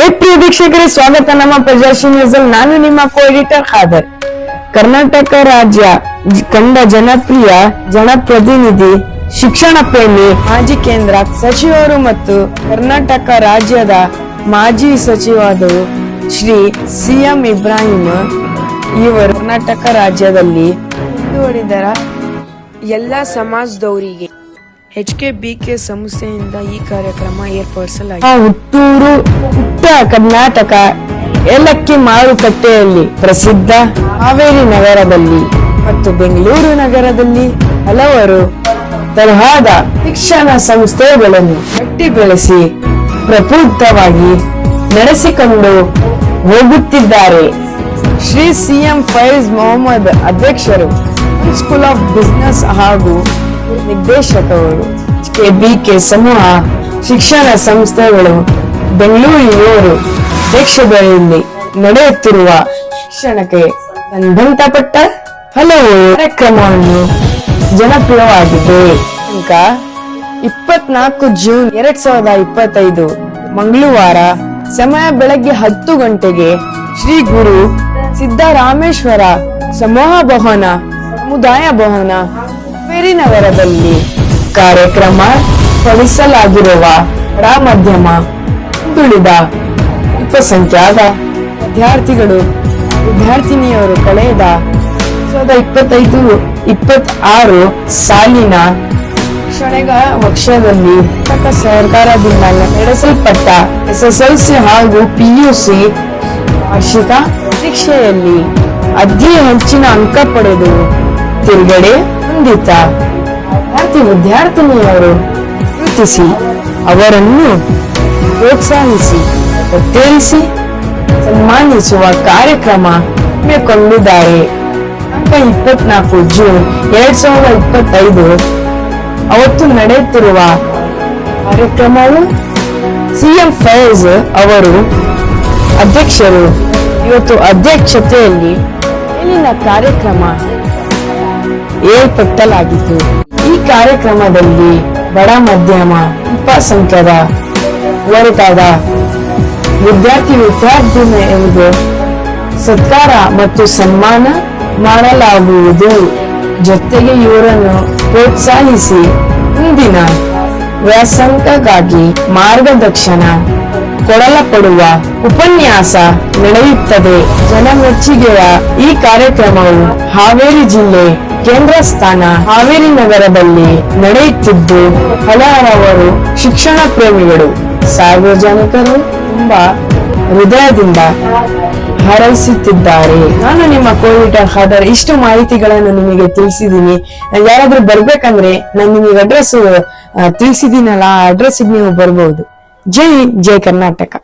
ವೀಕ್ಷಕರೇ, ಸ್ವಾಗತ ನಮ್ಮ ಪ್ರಜಾಶಿ ನ್ಯೂಸ್ ಅಲ್ಲಿ ನಾನು ನಿಮ್ಮ ಕೋ ಎಡಿಟರ್ ಖಾದರ್. ಕರ್ನಾಟಕ ರಾಜ್ಯ ಕಂಡ ಜನಪ್ರಿಯ ಜನಪ್ರತಿನಿಧಿ ಶಿಕ್ಷಣ ಪ್ರೇಮಿ ಮಾಜಿ ಕೇಂದ್ರ ಸಚಿವರು ಮತ್ತು ಕರ್ನಾಟಕ ರಾಜ್ಯದ ಮಾಜಿ ಸಚಿವರು ಶ್ರೀ ಸಿಎಂ ಇಬ್ರಾಹಿಂ ಇವರು ಕರ್ನಾಟಕ ರಾಜ್ಯದಲ್ಲಿ ಮುಂದುವರಿದರ ಎಲ್ಲ ಸಮಾಜದವರಿಗೆ. ಎಚ್ ಕೆ ಸಂಸ್ಥೆಯಿಂದ ಈ ಕಾರ್ಯಕ್ರಮ ಏರ್ಪಡಿಸಲಾಗಿದೆ. ಹುಟ್ಟೂರು, ಹುಟ್ಟ ಕರ್ನಾಟಕ, ಏಲಕ್ಕಿ ಮಾರುಕಟ್ಟೆಯಲ್ಲಿ ಪ್ರಸಿದ್ಧ ಹಾವೇರಿ ನಗರದಲ್ಲಿ ಮತ್ತು ಬೆಂಗಳೂರು ನಗರದಲ್ಲಿ ಹಲವರು ತರಹದ ಶಿಕ್ಷಣ ಸಂಸ್ಥೆಗಳನ್ನು ಕಟ್ಟಿ ಬೆಳೆಸಿ ಪ್ರಬುದ್ಧವಾಗಿ ನಡೆಸಿಕೊಂಡು ಹೋಗುತ್ತಿದ್ದಾರೆ. ಶ್ರೀ ಸಿಎಂ ಫೈಜ್ ಮೊಹಮ್ಮದ್ ಅಧ್ಯಕ್ಷರು ಸ್ಕೂಲ್ ಆಫ್ ಬಿಸ್ನೆಸ್ ಹಾಗೂ ನಿರ್ದೇಶಕರು ಕೆ. ಬಿ. ಸಮೂಹ, ಶಿಕ್ಷಣ ಸಂಸ್ಥೆಗಳು, ಬೆಂಗಳೂರಿನವರು ಅಧ್ಯಕ್ಷತೆಯಲ್ಲಿ ನಡೆಯುತ್ತಿರುವ ಶಿಕ್ಷಣಕ್ಕೆ ಸಂಬಂಧಪಟ್ಟ ಹಲವು ಕಾರ್ಯಕ್ರಮವನ್ನು ಜನಪ್ರಿಯವಾಗಿದೆ ಇಪ್ಪತ್ನಾಲ್ಕು ಜೂನ್ ಎರಡ್ ಸಾವಿರದ ಇಪ್ಪತ್ತೈದು ಮಂಗಳವಾರ ಸಮಯ ಬೆಳಗ್ಗೆ ಹತ್ತು ಗಂಟೆಗೆ ಶ್ರೀ ಗುರು ಸಿದ್ದರಾಮೇಶ್ವರ ಸಮೂಹ ಭವನ, ಸಮುದಾಯ ಭವನ ನಗರದಲ್ಲಿ ಕಾರ್ಯಕ್ರಮ ಪಡಿಸಲಾಗಿರುವ ಬಡ ಮಧ್ಯಮ ಹಿಂದುಳಿದ ಅಲ್ಪಸಂಖ್ಯಾತ ವಿದ್ಯಾರ್ಥಿಗಳು, ವಿದ್ಯಾರ್ಥಿನಿಯರು ಕಳೆದ ಸಾವಿರದ ಇಪ್ಪತ್ತೈದು, ಇಪ್ಪತ್ತಾರು ಸಾಲಿನ ಶಿಕ್ಷಣಗ ವರ್ಷದಲ್ಲಿ ಸರ್ಕಾರದಿಂದ ನಡೆಸಲ್ಪಟ್ಟ ಎಸ್ಎಸ್ಎಲ್ಸಿ ಹಾಗೂ ಪಿಯುಸಿ ವಾರ್ಷಿಕ ಪರೀಕ್ಷೆಯಲ್ಲಿ ಅತಿ ಹೆಚ್ಚಿನ ಅಂಕ ಪಡೆದು ತಿರುಗಡೆ ಹೊಂದಿತ ವಿದ್ಯಾರ್ಥಿ ವಿದ್ಯಾರ್ಥಿನಿಯವರು ಗುರುತಿಸಿ ಅವರನ್ನು ಪ್ರೋತ್ಸಾಹಿಸಿ ಉತ್ತೇಜಿಸಿ ಸನ್ಮಾನಿಸುವ ಕಾರ್ಯಕ್ರಮ ಹಮ್ಮಿಕೊಂಡಿದ್ದಾರೆ. ಇಪ್ಪತ್ನಾಲ್ಕು ಜೂನ್ ಎರಡ್ ಸಾವಿರದ ಇಪ್ಪತ್ತೈದು, ಅವತ್ತು ನಡೆಯುತ್ತಿರುವ ಕಾರ್ಯಕ್ರಮವು ಸಿಎಂ ಫೈಜ್ ಅವರು ಅಧ್ಯಕ್ಷರು, ಇವತ್ತು ಅಧ್ಯಕ್ಷತೆಯಲ್ಲಿ ಇಲ್ಲಿನ ಕಾರ್ಯಕ್ರಮ ಏರ್ಪಟ್ಟಲಾಗಿತ್ತು. ಈ ಕಾರ್ಯಕ್ರಮದಲ್ಲಿ ಬಡ ಮಧ್ಯಮ ಉಪಸಂಖ್ಯದ ವರ್ಗದ ವಿದ್ಯಾರ್ಥಿ ವಿದ್ಯಾರ್ಥಿನಿಯರಿಗೆ ಸತ್ಕಾರ ಮತ್ತು ಸನ್ಮಾನ ಮಾಡಲಾಗುವುದು. ಜೊತೆಗೆ ಇವರನ್ನು ಪ್ರೋತ್ಸಾಹಿಸಿ ಮುಂದಿನ ವ್ಯಾಸಂಗಕ್ಕಾಗಿ ಮಾರ್ಗದರ್ಶನ ಕೊಡಲಪಡುವ ಉಪನ್ಯಾಸ ನಡೆಯುತ್ತದೆ. ಜನಮೆಚ್ಚುಗೆಯ ಈ ಕಾರ್ಯಕ್ರಮವು ಹಾವೇರಿ ಜಿಲ್ಲೆ ಕೇಂದ್ರ ಸ್ಥಾನ ಹಾವೇರಿ ನಗರದಲ್ಲಿ ನಡೆಯುತ್ತಿದ್ದು ಹಲವರು ಶಿಕ್ಷಣ ಪ್ರೇಮಿಗಳು, ಸಾರ್ವಜನಿಕರು ತುಂಬಾ ಹೃದಯದಿಂದ ಹಾರೈಸುತ್ತಿದ್ದಾರೆ. ನಾನು ನಿಮ್ಮ ಕೋವಿಡ್ ಖಾದರ್ ಇಷ್ಟು ಮಾಹಿತಿಗಳನ್ನು ನಿಮಗೆ ತಿಳಿಸಿದ್ದೀನಿ. ಯಾರಾದ್ರೂ ಬರ್ಬೇಕಂದ್ರೆ ನಾನು ನಿಮಗೆ ಅಡ್ರೆಸ್ ತಿಳಿಸಿದ್ದೀನಲ್ಲ, ಆ ಅಡ್ರೆಸ್ ನೀವು ಬರ್ಬಹುದು ಜೈ ಜೈ ಕರ್ನಾಟಕ.